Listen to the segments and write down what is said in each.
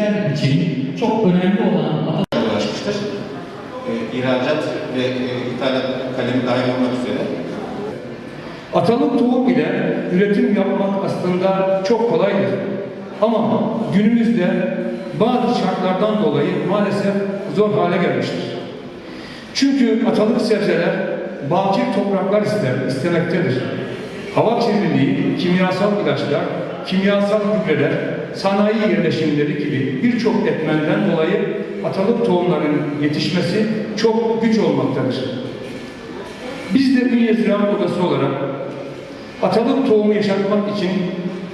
nesiller için çok önemli olan ulaşmıştır. E, ihracat ve e, ithalat kalemi dahil olmak üzere. Atalık tohum ile üretim yapmak aslında çok kolaydır. Ama günümüzde bazı şartlardan dolayı maalesef zor hale gelmiştir. Çünkü atalık sebzeler bakir topraklar ister, istemektedir. Hava kirliliği, kimyasal ilaçlar, kimyasal gübreler, sanayi yerleşimleri gibi birçok etmenden dolayı atalık tohumların yetişmesi çok güç olmaktadır. Biz de Ünye Ziraat Odası olarak atalık tohumu yaşatmak için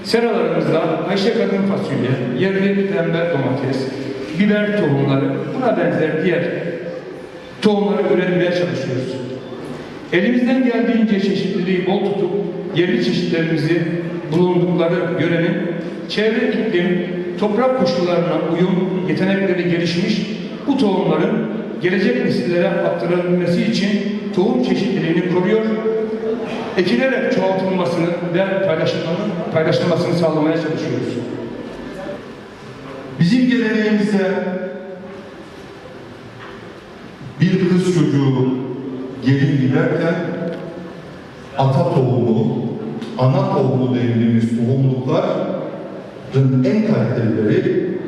seralarımızda Ayşe kadın fasulye, yerli tembel domates, biber tohumları, buna benzer diğer tohumları üretmeye çalışıyoruz. Elimizden geldiğince çeşitliliği bol tutup yerli çeşitlerimizi bulundukları görenin çevre iklim, toprak koşullarına uyum yetenekleri gelişmiş bu tohumların gelecek nesillere aktarılabilmesi için tohum çeşitliliğini koruyor, ekilerek çoğaltılmasını ve paylaşılmanın, paylaşılmasını sağlamaya çalışıyoruz. Bizim geleneğimizde bir kız çocuğu gelin giderken ata tohumu, ana tohumu dediğimiz tohumlukların en kalitelileri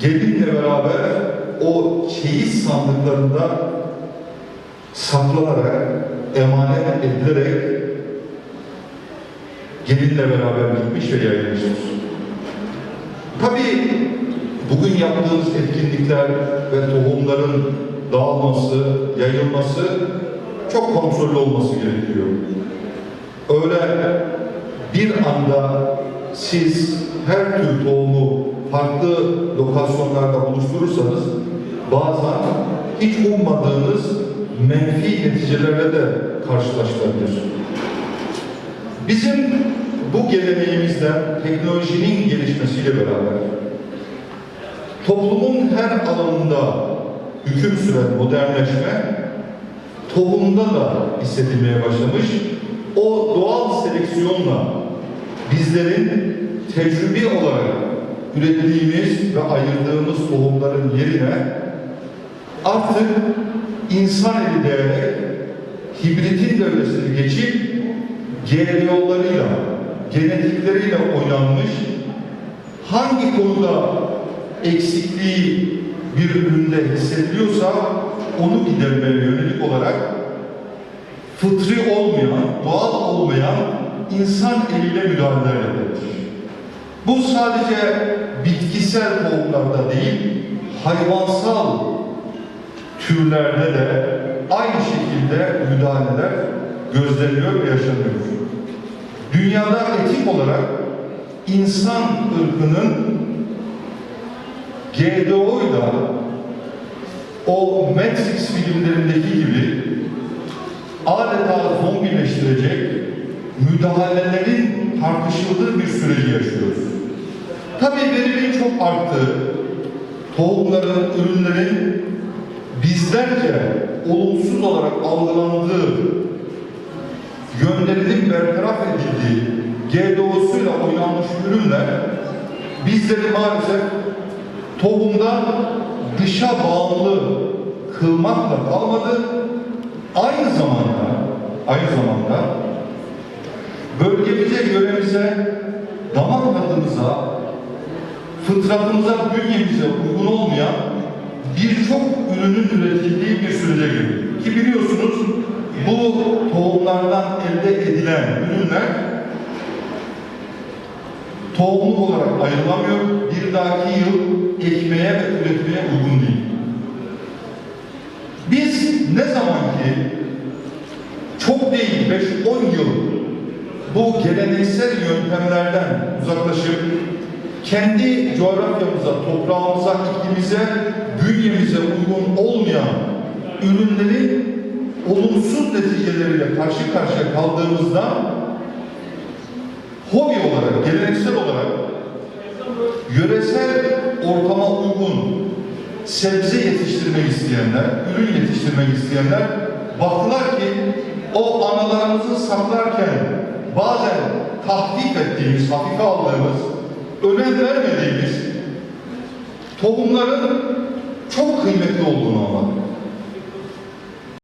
gelinle beraber o çeyiz sandıklarında saklanarak, emanet edilerek gelinle beraber gitmiş ve yayılmıştır. Tabii bugün yaptığımız etkinlikler ve tohumların dağılması, yayılması çok kontrollü olması gerekiyor. Öyle bir anda siz her tür tohumu farklı lokasyonlarda buluşturursanız bazen hiç ummadığınız menfi neticelerle de karşılaşılabilir. Bizim bu geleneğimizden teknolojinin gelişmesiyle beraber toplumun her alanında hüküm süren modernleşme tohumda da hissedilmeye başlamış. O doğal seleksiyonla bizlerin tecrübi olarak ürettiğimiz ve ayırdığımız tohumların yerine artık insan eli değerek hibritin devresini geçip GDO'larıyla, genetikleriyle oynanmış, hangi konuda eksikliği bir üründe hissediliyorsa onu gidermeye yönelik olarak fıtri olmayan, doğal insan eliyle müdahaleler yapılır. Bu sadece bitkisel tohumlarda değil, hayvansal türlerde de aynı şekilde müdahaleler gözleniyor ve yaşanıyor. Dünyada etik olarak insan ırkının GDO'yla o Matrix filmlerindeki gibi adeta zombileştirecek müdahalelerin tartışıldığı bir süreci yaşıyoruz. Tabii verinin çok arttı. Tohumların, ürünlerin bizlerce olumsuz olarak algılandığı yönlerinin bertaraf edildiği GDO'suyla oynanmış ürünler bizleri maalesef tohumda dışa bağımlı kılmakla kalmadı. Aynı zamanda aynı zamanda bölgemize, yöremize, damak tadımıza, fıtratımıza, bünyemize uygun olmayan birçok ürünün üretildiği bir sürece girdik. Ki biliyorsunuz bu tohumlardan elde edilen ürünler tohumluk olarak ayrılamıyor. Bir dahaki yıl ekmeye ve üretmeye uygun değil. Biz ne zaman ki çok değil 5-10 yıl bu geleneksel yöntemlerden uzaklaşıp kendi coğrafyamıza, toprağımıza, iklimimize, bünyemize uygun olmayan ürünlerin olumsuz neticeleriyle karşı karşıya kaldığımızda hobi olarak, geleneksel olarak yöresel ortama uygun sebze yetiştirmek isteyenler, ürün yetiştirmek isteyenler baktılar ki o analarımızı saklarken bazen tahfif ettiğimiz, hafife aldığımız, önem vermediğimiz tohumların çok kıymetli olduğunu anladık.